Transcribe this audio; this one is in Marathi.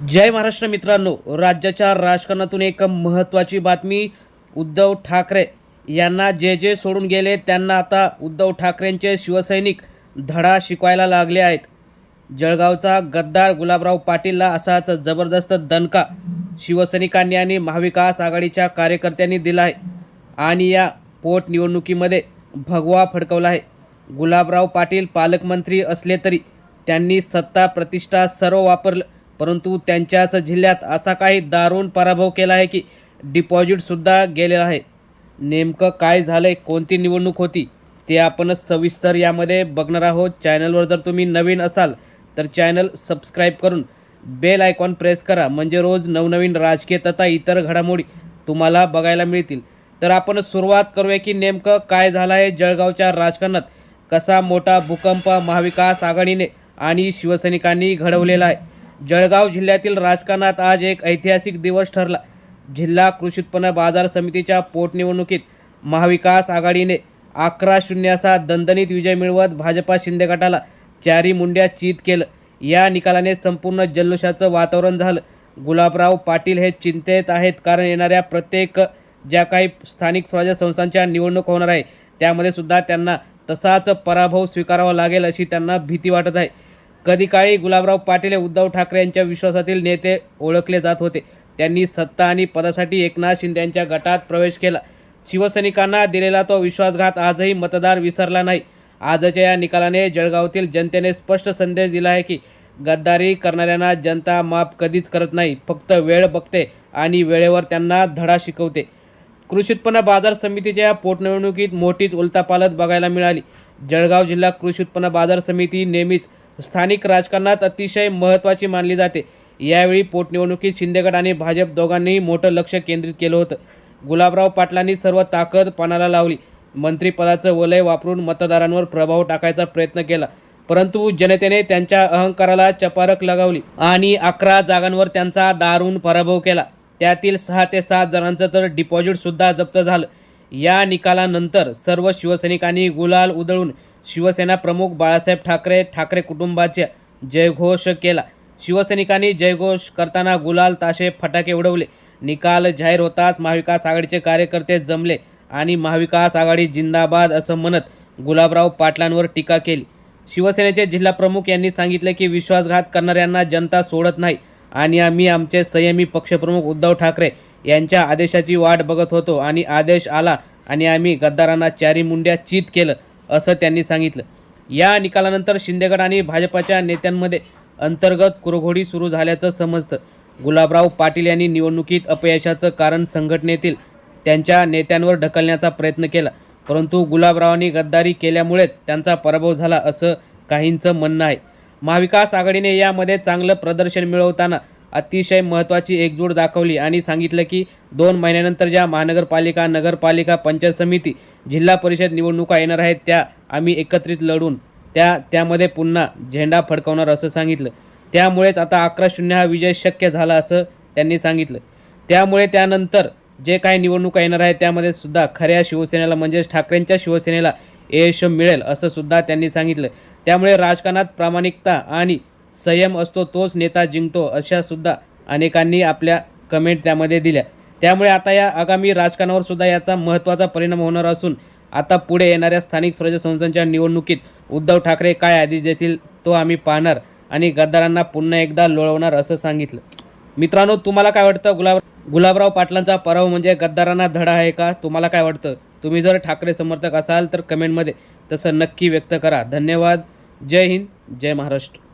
जय महाराष्ट्र मित्रांनो राज्याच्या राजकारणातून एक महत्त्वाची बातमी उद्धव ठाकरे यांना जे जे सोडून गेले त्यांना आता उद्धव ठाकरेंचे शिवसैनिक धडा शिकवायला लागले आहेत. जळगावचा गद्दार गुलाबराव पाटीलला असाच जबरदस्त दणका शिवसैनिकांनी आणि महाविकास आघाडीच्या कार्यकर्त्यांनी दिला आहे आणि या पोटनिवडणुकीमध्ये भगवा फडकवला आहे. गुलाबराव पाटील पालकमंत्री असले तरी त्यांनी सत्ता प्रतिष्ठा सर्व वापरलं परंतु त्यांच्याच जिल्ह्यात असा काही दारुण पराभव केला आहे की डिपॉझिटसुद्धा गेलेलं आहे. नेमकं काय झालं आहे कोणती निवडणूक होती ते आपण सविस्तर यामध्ये बघणार आहोत. चॅनलवर जर तुम्ही नवीन असाल तर चॅनल सबस्क्राईब करून बेल आयकॉन प्रेस करा. म्हणजे रोज नवनवीन राजकीय तथा इतर घडामोडी तुम्हाला बघायला मिळतील. तर आपण सुरुवात करूया की नेमकं काय झालं आहे जळगावच्या राजकारणात. कसा मोठा भूकंप महाविकास आघाडीने आणि शिवसैनिकांनी घडवलेला आहे. जळगाव जिल्ह्यातील राजकारणात आज एक ऐतिहासिक दिवस ठरला. जिल्हा कृषी उत्पन्न बाजार समितीच्या पोटनिवडणुकीत महाविकास आघाडीने अकरा शून्य असा दणदणीत विजय मिळवत भाजपा शिंदे गटाला चारी मुंड्या चित केलं. या निकालाने संपूर्ण जल्लोषाचं वातावरण झालं. गुलाबराव पाटील हे चिंतेत आहेत कारण येणाऱ्या प्रत्येक ज्या काही स्थानिक स्वराज्य संस्थांच्या निवडणूक होणार आहे त्यामध्ये सुद्धा त्यांना तसाच पराभव स्वीकारावा लागेल अशी त्यांना भीती वाटत आहे. कधी काळी गुलाबराव पाटील हे उद्धव ठाकरे यांच्या विश्वासातील नेते ओळखले जात होते. त्यांनी सत्ता आणि पदासाठी एकनाथ शिंदे यांच्या गटात प्रवेश केला. शिवसैनिकांना दिलेला तो विश्वासघात आजही मतदार विसरला नाही. आजच्या या निकालाने जळगावातील जनतेने स्पष्ट संदेश दिला आहे की गद्दारी करणाऱ्यांना जनता माफ कधीच करत नाही फक्त वेळ बघते आणि वेळेवर त्यांना धडा शिकवते. कृषी उत्पन्न बाजार समितीच्या या पोटनिवडणुकीत मोठीच उलतापालत बघायला मिळाली. जळगाव जिल्हा कृषी उत्पन्न बाजार समिती नेहमीच स्थानिक राजकारणात अतिशय महत्त्वाची मानली जाते. यावेळी पोटनिवडणुकीत शिंदेगड आणि भाजप दोघांनीही मोठं लक्ष केंद्रित केलं होतं. गुलाबराव पाटलांनी सर्व ताकद पणाला लावली. मंत्रिपदाचं वलय वापरून मतदारांवर प्रभाव टाकायचा प्रयत्न केला. परंतु जनतेने त्यांच्या अहंकाराला चपारक लगावली आणि अकरा जागांवर त्यांचा दारुण पराभव केला. त्यातील सहा ते सात जणांचं तर डिपॉझिटसुद्धा जप्त झालं. या निकालानंतर सर्व शिवसैनिकांनी गुलाल उधळून शिवसेना प्रमुख बाळासाहेब ठाकरे ठाकरे कुटुंबाच्या जयघोष केला. शिवसैनिकांनी जयघोष करताना गुलाल ताशे फटाके उडवले. निकाल जाहीर होताच महाविकास आघाडीचे कार्यकर्ते जमले आणि महाविकास आघाडी जिंदाबाद असं म्हणत गुलाबराव पाटलांवर टीका केली. शिवसेनेचे जिल्हाप्रमुख यांनी सांगितले की विश्वासघात करणाऱ्यांना जनता सोडत नाही आणि आम्ही आमचे संयमी पक्षप्रमुख उद्धव ठाकरे यांच्या आदेशाची वाट बघत होतो आणि आदेश आला आणि आम्ही गद्दारांना चारी मुंड्या चित केलं. असं त्यांनी सांगितलं. या निकालानंतर शिंदेगड आणि भाजपाच्या नेत्यांमध्ये अंतर्गत कुरघोडी सुरू झाल्याचं समजतं. गुलाबराव पाटील यांनी निवडणुकीत अपयशाचं कारण संघटनेतील त्यांच्या नेत्यांवर ढकलण्याचा प्रयत्न केला. परंतु गुलाबरावांनी गद्दारी केल्यामुळेच त्यांचा पराभव झाला असं काहींचं म्हणणं आहे. महाविकास आघाडीने यामध्ये चांगलं प्रदर्शन मिळवताना अतिशय महत्त्वाची एकजूट दाखवली आणि सांगितलं की दोन महिन्यानंतर ज्या महानगरपालिका नगरपालिका पंचायत समिती जिल्हा परिषद निवडणुका येणार आहेत त्या आम्ही एकत्रित लढून त्या त्यामध्ये पुन्हा झेंडा फडकवणार असं सांगितलं. त्यामुळेच आता अकरा शून्य हा विजय शक्य झाला असं त्यांनी सांगितलं. त्यामुळे त्यानंतर जे काही निवडणुका येणार आहेत त्यामध्ये सुद्धा खऱ्या शिवसेनेला म्हणजेच ठाकरेंच्या शिवसेनेला यश मिळेल असं सुद्धा त्यांनी सांगितलं. त्यामुळे राजकारणात प्रामाणिकता आणि संयम असतो तोच नेता जिंकतो अशा सुद्धा अनेकांनी आपल्या कमेंट त्यामध्ये दिल्या. त्यामुळे आता या आगामी राजकारणावर सुद्धा याचा महत्त्वाचा परिणाम होणार असून आता पुढे येणाऱ्या स्थानिक स्वराज्य संस्थांच्या निवडणुकीत उद्धव ठाकरे काय आदेश देतील तो आम्ही पाहणार आणि गद्दारांना पुन्हा एकदा लोळवणार असं सांगितलं. मित्रांनो तुम्हाला काय वाटतं? गुलाब गुलाबराव पाटलांचा पराभव म्हणजे गद्दारांना धडा आहे का? तुम्हाला काय वाटतं? तुम्ही जर ठाकरे समर्थक असाल तर कमेंटमध्ये तसं नक्की व्यक्त करा. धन्यवाद. जय हिंद. जय महाराष्ट्र.